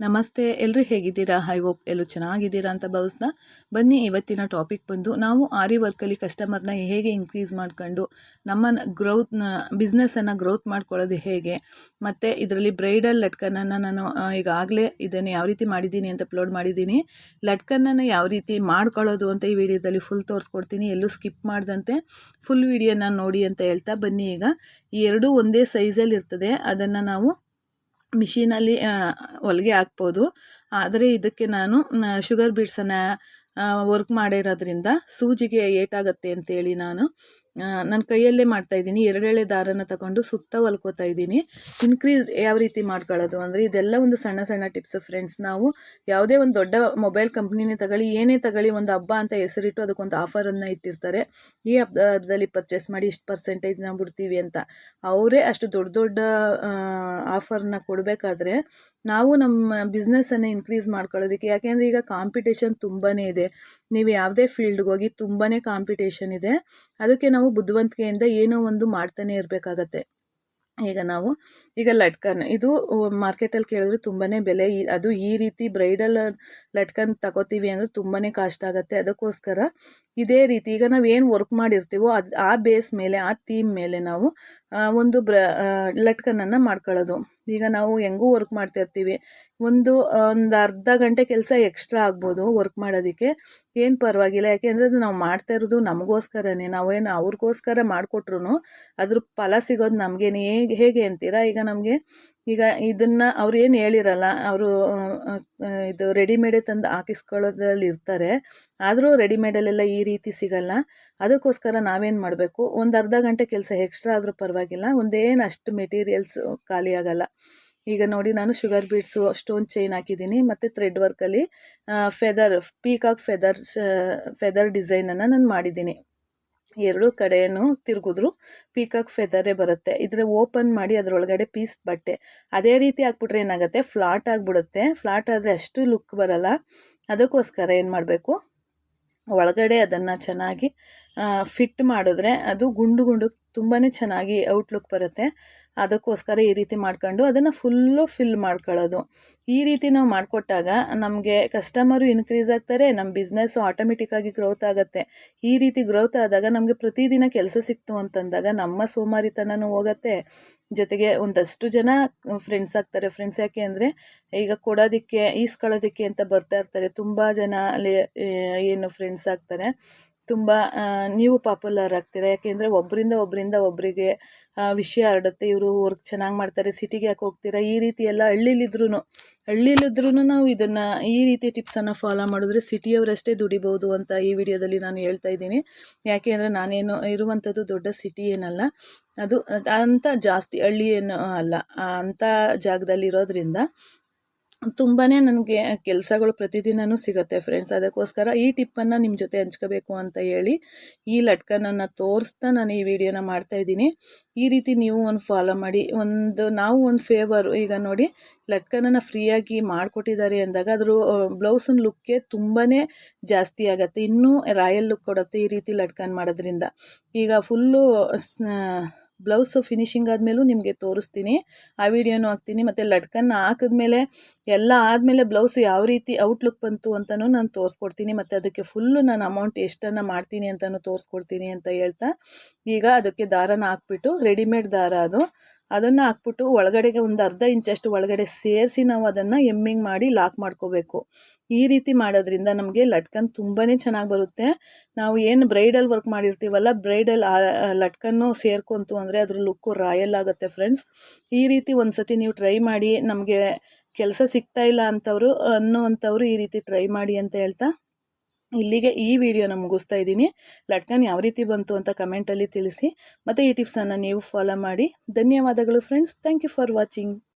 ನಮಸ್ತೆ ಎಲ್ಲರೂ ಹೇಗಿದ್ದೀರಾ? ಹೈ ಹೋಪ್ ಎಲ್ಲೂ ಚೆನ್ನಾಗಿದ್ದೀರಾ ಅಂತ ಭಾವಿಸ್ತಾ ಬನ್ನಿ, ಇವತ್ತಿನ ಟಾಪಿಕ್ ಬಂದು ನಾವು ಆರಿ ವರ್ಕಲ್ಲಿ ಕಸ್ಟಮರ್ನ ಹೇಗೆ ಇನ್ಕ್ರೀಸ್ ಮಾಡ್ಕೊಂಡು ನಮ್ಮ ಗ್ರೋತ್ನ ಬಿಸ್ನೆಸ್ಸನ್ನು ಗ್ರೋತ್ ಮಾಡ್ಕೊಳ್ಳೋದು ಹೇಗೆ? ಮತ್ತು ಇದರಲ್ಲಿ ಬ್ರೈಡಲ್ ಲಟ್ಕನನ್ನು ನಾನು ಈಗಾಗಲೇ ಇದನ್ನು ಯಾವ ರೀತಿ ಮಾಡಿದ್ದೀನಿ ಅಂತ ಅಪ್ಲೋಡ್ ಮಾಡಿದ್ದೀನಿ. ಲಟ್ಕನನ್ನು ಯಾವ ರೀತಿ ಮಾಡ್ಕೊಳ್ಳೋದು ಅಂತ ಈ ವಿಡಿಯೋದಲ್ಲಿ ಫುಲ್ ತೋರಿಸ್ಕೊಡ್ತೀನಿ. ಎಲ್ಲೂ ಸ್ಕಿಪ್ ಮಾಡ್ದಂತೆ ಫುಲ್ ವಿಡಿಯೋನ ನೋಡಿ ಅಂತ ಹೇಳ್ತಾ ಬನ್ನಿ ಈಗ. ಈ ಎರಡೂ ಒಂದೇ ಸೈಜಲ್ಲಿ ಇರ್ತದೆ ಅದನ್ನು ನಾವು ಮಿಷಿನಲ್ಲಿ ಹೊಲಿಗೆ ಹಾಕ್ಬೋದು. ಆದರೆ ಇದಕ್ಕೆ ನಾನು ಶುಗರ್ ಬೀಡ್ಸನ್ನು ವರ್ಕ್ ಮಾಡಿರೋದ್ರಿಂದ ಸೂಜಿಗೆ ಏಟಾಗುತ್ತೆ ಅಂತೇಳಿ ನಾನು ನನ್ನ ಕೈಯಲ್ಲೇ ಮಾಡ್ತಾ ಇದ್ದೀನಿ. ಎರಡೆಳೆ ದಾರನ ತಗೊಂಡು ಸುತ್ತ ಹೊಲ್ಕೋತಾ ಇದ್ದೀನಿ. ಇನ್ಕ್ರೀಸ್ ಯಾವ ರೀತಿ ಮಾಡ್ಕೊಳ್ಳೋದು ಅಂದರೆ ಇದೆಲ್ಲ ಒಂದು ಸಣ್ಣ ಸಣ್ಣ ಟಿಪ್ಸ್ ಫ್ರೆಂಡ್ಸ್ ನಾವು ಯಾವುದೇ ಒಂದು ದೊಡ್ಡ ಮೊಬೈಲ್ ಕಂಪ್ನಿನೇ ತಗೊಳ್ಳಿ, ಏನೇ ತಗೊಳ್ಳಿ, ಒಂದು ಹಬ್ಬ ಅಂತ ಹೆಸರಿಟ್ಟು ಅದಕ್ಕೊಂದು ಆಫರನ್ನು ಇಟ್ಟಿರ್ತಾರೆ. ಈ ಹಬ್ಬದಲ್ಲಿ ಪರ್ಚೇಸ್ ಮಾಡಿ ಇಷ್ಟು ಪರ್ಸೆಂಟೇಜ್ನ ಬಿಡ್ತೀವಿ ಅಂತ. ಅವರೇ ಅಷ್ಟು ದೊಡ್ಡ ದೊಡ್ಡ ಆಫರ್ನ ಕೊಡಬೇಕಾದ್ರೆ ನಾವು ನಮ್ಮ ಬಿಸ್ನೆಸ್ಸನ್ನು ಇನ್ಕ್ರೀಸ್ ಮಾಡ್ಕೊಳ್ಳೋದಕ್ಕೆ, ಯಾಕೆಂದರೆ ಈಗ ಕಾಂಪಿಟೇಷನ್ ತುಂಬಾ ಇದೆ. ನೀವು ಯಾವುದೇ ಫೀಲ್ಡ್ಗೆ ಹೋಗಿ ತುಂಬಾ ಕಾಂಪಿಟೇಷನ್ ಇದೆ. ಅದಕ್ಕೆ ನಾವು ಬುದ್ಧಿವಂತಿಕೆಯಿಂದ ಏನೋ ಒಂದು ಮಾಡ್ತಾನೆ ಇರಬೇಕಾಗತ್ತೆ. ಈಗ ನಾವು, ಈಗ ಲಟ್ಕನ್, ಇದು ಮಾರ್ಕೆಟಲ್ಲಿ ಕೇಳಿದ್ರೆ ತುಂಬಾ ಬೆಲೆ ಅದು ಈ ರೀತಿ ಬ್ರೈಡಲ್ ಲಟ್ಕನ್ ತಗೋತೀವಿ ಅಂದರೆ ತುಂಬಾ ಕಾಸ್ಟ್ ಆಗುತ್ತೆ. ಅದಕ್ಕೋಸ್ಕರ ಇದೇ ರೀತಿ, ಈಗ ನಾವು ಏನು ವರ್ಕ್ ಮಾಡಿರ್ತೀವೋ ಅದು, ಆ ಬೇಸ್ ಮೇಲೆ, ಆ ಥೀಮ್ ಮೇಲೆ ನಾವು ಒಂದು ಬ್ರ ಲಟ್ಕನನ್ನು ಮಾಡ್ಕೊಳ್ಳೋದು. ಈಗ ನಾವು ಹೆಂಗೂ ವರ್ಕ್ ಮಾಡ್ತಿರ್ತೀವಿ ಒಂದು ಒಂದು ಅರ್ಧ ಗಂಟೆ ಕೆಲಸ ಎಕ್ಸ್ಟ್ರಾ ಆಗ್ಬೋದು ವರ್ಕ್ ಮಾಡೋದಕ್ಕೆ. ಏನು ಪರವಾಗಿಲ್ಲ ಯಾಕೆಂದರೆ ಅದು ನಾವು ಮಾಡ್ತಾ ಇರೋದು ನಮಗೋಸ್ಕರನೇ. ನಾವೇನು ಅವ್ರಿಗೋಸ್ಕರ ಮಾಡಿಕೊಟ್ರು ಅದ್ರ ಫಲ ಸಿಗೋದು ನಮಗೇನೆ. ಹೇಗೆ ಹೇಗೆ ಅಂತೀರಾ? ಈಗ ನಮಗೆ ಈಗ ಇದನ್ನು ಅವ್ರು ಏನು ಹೇಳಿರಲ್ಲ, ಅವರು ಇದು ರೆಡಿಮೇಡೇ ತಂದು ಹಾಕಿಸ್ಕೊಳ್ಳೋದ್ರಲ್ಲಿ ಇರ್ತಾರೆ. ಆದರೂ ರೆಡಿಮೇಡಲ್ಲೆಲ್ಲ ಈ ರೀತಿ ಸಿಗಲ್ಲ. ಅದಕ್ಕೋಸ್ಕರ ನಾವೇನು ಮಾಡಬೇಕು? ಒಂದು ಅರ್ಧ ಗಂಟೆ ಕೆಲಸ ಎಕ್ಸ್ಟ್ರಾ ಆದರೂ ಪರವಾಗಿಲ್ಲ. ಒಂದೇನು ಅಷ್ಟು ಮೆಟೀರಿಯಲ್ಸ್ ಖಾಲಿ ಆಗಲ್ಲ. ಈಗ ನೋಡಿ, ನಾನು ಶುಗರ್ ಬೀಡ್ಸು ಸ್ಟೋನ್ ಚೈನ್ ಹಾಕಿದ್ದೀನಿ. ಮತ್ತು ಥ್ರೆಡ್ ವರ್ಕಲ್ಲಿ ಫೆದರ್ ಪೀಕಾಕ್ ಫೆದರ್ಸ್ ಫೆದರ್ ಡಿಸೈನನ್ನು ನಾನು ಮಾಡಿದ್ದೀನಿ. ಎರಡು ಕಡೆಯೂ ತಿರುಗಿದ್ರು ಪೀಕಾಕ್ ಫೆದರೇ ಬರುತ್ತೆ. ಇದರ ಓಪನ್ ಮಾಡಿ ಅದರೊಳಗಡೆ ಪೀಸ್ ಬಟ್ಟೆ. ಅದೇ ರೀತಿ ಹಾಕ್ಬಿಟ್ರೆ ಏನಾಗುತ್ತೆ? ಫ್ಲಾಟ್ ಆಗಿಬಿಡುತ್ತೆ. ಫ್ಲಾಟ್ ಆದರೆ ಅಷ್ಟು ಲುಕ್ ಬರಲ್ಲ. ಅದಕ್ಕೋಸ್ಕರ ಏನು ಮಾಡಬೇಕು ಒಳಗಡೆ ಅದನ್ನು ಚೆನ್ನಾಗಿ ಫಿಟ್ ಮಾಡಿದ್ರೆ ಅದು ಗುಂಡು ಗುಂಡು ತುಂಬಾ ಚೆನ್ನಾಗಿ ಔಟ್ಲುಕ್ ಬರುತ್ತೆ. ಅದಕ್ಕೋಸ್ಕರ ಈ ರೀತಿ ಮಾಡ್ಕೊಂಡು ಅದನ್ನು ಫುಲ್ಲು ಫಿಲ್ ಮಾಡ್ಕೊಳ್ಳೋದು. ಈ ರೀತಿ ನಾವು ಮಾಡಿಕೊಟ್ಟಾಗ ನಮಗೆ ಕಸ್ಟಮರು ಇನ್ಕ್ರೀಸ್ ಆಗ್ತಾರೆ ನಮ್ಮ ಬಿಸ್ನೆಸ್ಸು ಆಟೋಮೆಟಿಕ್ಕಾಗಿ ಗ್ರೋತ್ ಆಗುತ್ತೆ. ಈ ರೀತಿ ಗ್ರೋತ್ ಆದಾಗ ನಮಗೆ ಪ್ರತಿದಿನ ಕೆಲಸ ಸಿಕ್ತು ಅಂತಂದಾಗ ನಮ್ಮ ಸೋಮಾರಿತನೂ ಹೋಗುತ್ತೆ. ಜೊತೆಗೆ ಒಂದಷ್ಟು ಜನ ಫ್ರೆಂಡ್ಸ್ ಆಗ್ತಾರೆ. ಫ್ರೆಂಡ್ಸ್ ಯಾಕೆ ಅಂದರೆ ಈಗ ಕೊಡೋದಕ್ಕೆ, ಈಸ್ಕೊಳ್ಳೋದಕ್ಕೆ ಅಂತ ಬರ್ತಾ ಇರ್ತಾರೆ. ತುಂಬ ಜನ ಏನು ಫ್ರೆಂಡ್ಸ್ ಆಗ್ತಾರೆ. ತುಂಬ ನೀವು ಪಾಪ್ಯುಲರ್ ಆಗ್ತೀರಾ? ಯಾಕೆಂದರೆ ಒಬ್ಬರಿಂದ ಒಬ್ಬರಿಂದ ಒಬ್ಬರಿಗೆ ವಿಷಯ ಹರಡುತ್ತೆ. ಇವರು ವರ್ಕ್ ಚೆನ್ನಾಗಿ ಮಾಡ್ತಾರೆ ಸಿಟಿಗೆ ಯಾಕೆ ಹೋಗ್ತೀರಾ? ಈ ರೀತಿ ಎಲ್ಲ ಹಳ್ಳಿಲಿದ್ರೂ ಹಳ್ಳಿಲಿದ್ರೂ ನಾವು ಇದನ್ನು ಈ ರೀತಿ ಟಿಪ್ಸನ್ನು ಫಾಲೋ ಮಾಡಿದ್ರೆ ಸಿಟಿಯವರಷ್ಟೇ ದುಡಿಬೋದು ಅಂತ ಈ ವಿಡಿಯೋದಲ್ಲಿ ನಾನು ಹೇಳ್ತಾ ಇದ್ದೀನಿ. ಯಾಕೆ ಅಂದರೆ ನಾನೇನು, ಇರುವಂಥದ್ದು ದೊಡ್ಡ ಸಿಟಿ ಏನಲ್ಲ, ಅದು, ಅಂಥ ಜಾಸ್ತಿ ಹಳ್ಳಿ ಏನು ಅಲ್ಲ ಅಂಥ ಜಾಗದಲ್ಲಿ ಇರೋದ್ರಿಂದ ತುಂಬಾ ನನಗೆ ಕೆಲಸಗಳು ಪ್ರತಿದಿನವೂ ಸಿಗುತ್ತೆ ಫ್ರೆಂಡ್ಸ್ ಅದಕ್ಕೋಸ್ಕರ ಈ ಟಿಪ್ಪನ್ನು ನಿಮ್ಮ ಜೊತೆ ಹಂಚ್ಕೋಬೇಕು ಅಂತ ಹೇಳಿ ಈ ಲಟ್ಕನನ್ನು ತೋರಿಸ್ತಾ ನಾನು ಈ ವಿಡಿಯೋನ ಮಾಡ್ತಾಯಿದ್ದೀನಿ ಈ ರೀತಿ ನೀವು ಒಂದು ಫಾಲೋ ಮಾಡಿ, ಒಂದು ನಾವು ಒಂದು ಫೇವರು ಈಗ ನೋಡಿ ಲಟ್ಕನನ್ನು ಫ್ರೀಯಾಗಿ ಮಾಡಿಕೊಟ್ಟಿದ್ದಾರೆ ಅಂದಾಗ ಅದ್ರ ಬ್ಲೌಸಿನ ಲುಕ್ಕೇ ತುಂಬಾ ಜಾಸ್ತಿ ಆಗುತ್ತೆ. ಇನ್ನೂ ರಾಯಲ್ ಲುಕ್ ಕೊಡುತ್ತೆ ಈ ರೀತಿ ಲಟ್ಕನ್ ಮಾಡೋದ್ರಿಂದ. ಈಗ ಫುಲ್ಲು ಬ್ಲೌಸು ಫಿನಿಶಿಂಗ್ ಆದಮೇಲೂ ನಿಮಗೆ ತೋರಿಸ್ತೀನಿ. ಆ ವಿಡಿಯೋನೂ ಹಾಕ್ತೀನಿ. ಮತ್ತು ಲಟ್ಕನ್ನ ಹಾಕಿದ್ಮೇಲೆ ಎಲ್ಲ ಆದಮೇಲೆ ಬ್ಲೌಸು ಯಾವ ರೀತಿ ಔಟ್ಲುಕ್ ಬಂತು ಅಂತಲೂ ನಾನು ತೋರಿಸ್ಕೊಡ್ತೀನಿ. ಮತ್ತು ಅದಕ್ಕೆ ಫುಲ್ಲು ನಾನು ಅಮೌಂಟ್ ಎಷ್ಟನ್ನು ಮಾಡ್ತೀನಿ ಅಂತಲೂ ತೋರಿಸ್ಕೊಡ್ತೀನಿ ಅಂತ ಹೇಳ್ತಾ. ಈಗ ಅದಕ್ಕೆ ದಾರನ ಹಾಕ್ಬಿಟ್ಟು ರೆಡಿಮೇಡ್ ದಾರ ಅದು. ಅದನ್ನು ಹಾಕ್ಬಿಟ್ಟು ಒಳಗಡೆಗೆ ಒಂದು ಅರ್ಧ ಇಂಚಷ್ಟು ಒಳಗಡೆ ಸೇರಿಸಿ ನಾವು ಅದನ್ನು ಎಮ್ಮಿಂಗ್ ಮಾಡಿ ಲಾಕ್ ಮಾಡ್ಕೋಬೇಕು. ಈ ರೀತಿ ಮಾಡೋದ್ರಿಂದ ನಮಗೆ ಲಟ್ಕನ್ ತುಂಬಾ ಚೆನ್ನಾಗಿ ಬರುತ್ತೆ. ನಾವು ಏನು ಬ್ರೈಡಲ್ ವರ್ಕ್ ಮಾಡಿರ್ತೀವಲ್ಲ, ಬ್ರೈಡಲ್ ಲಟ್ಕನ್ನು ಸೇರ್ಕೊಂತು ಅಂದರೆ ಅದ್ರ ಲುಕ್ಕು ರಾಯಲ್ ಆಗುತ್ತೆ ಫ್ರೆಂಡ್ಸ್. ಈ ರೀತಿ ಒಂದು ಸತಿ ನೀವು ಟ್ರೈ ಮಾಡಿ ನಮಗೆ ಕೆಲಸ ಸಿಗ್ತಾ ಇಲ್ಲ ಅಂಥವ್ರು ಅನ್ನೋ ಈ ರೀತಿ ಟ್ರೈ ಮಾಡಿ ಅಂತ ಹೇಳ್ತಾ ಇಲ್ಲಿಗೆ ಈ ವಿಡಿಯೋನ ಮುಗಿಸ್ತಾ ಇದ್ದೀನಿ. ಲಟ್ಕನ್ ಯಾವ ರೀತಿ ಬಂತು ಅಂತ ಕಮೆಂಟಲ್ಲಿ ತಿಳಿಸಿ. ಮತ್ತು ಈ ಟಿಪ್ಸನ್ನು ನೀವು ಫಾಲೋ ಮಾಡಿ. ಧನ್ಯವಾದಗಳು friends thank you for watching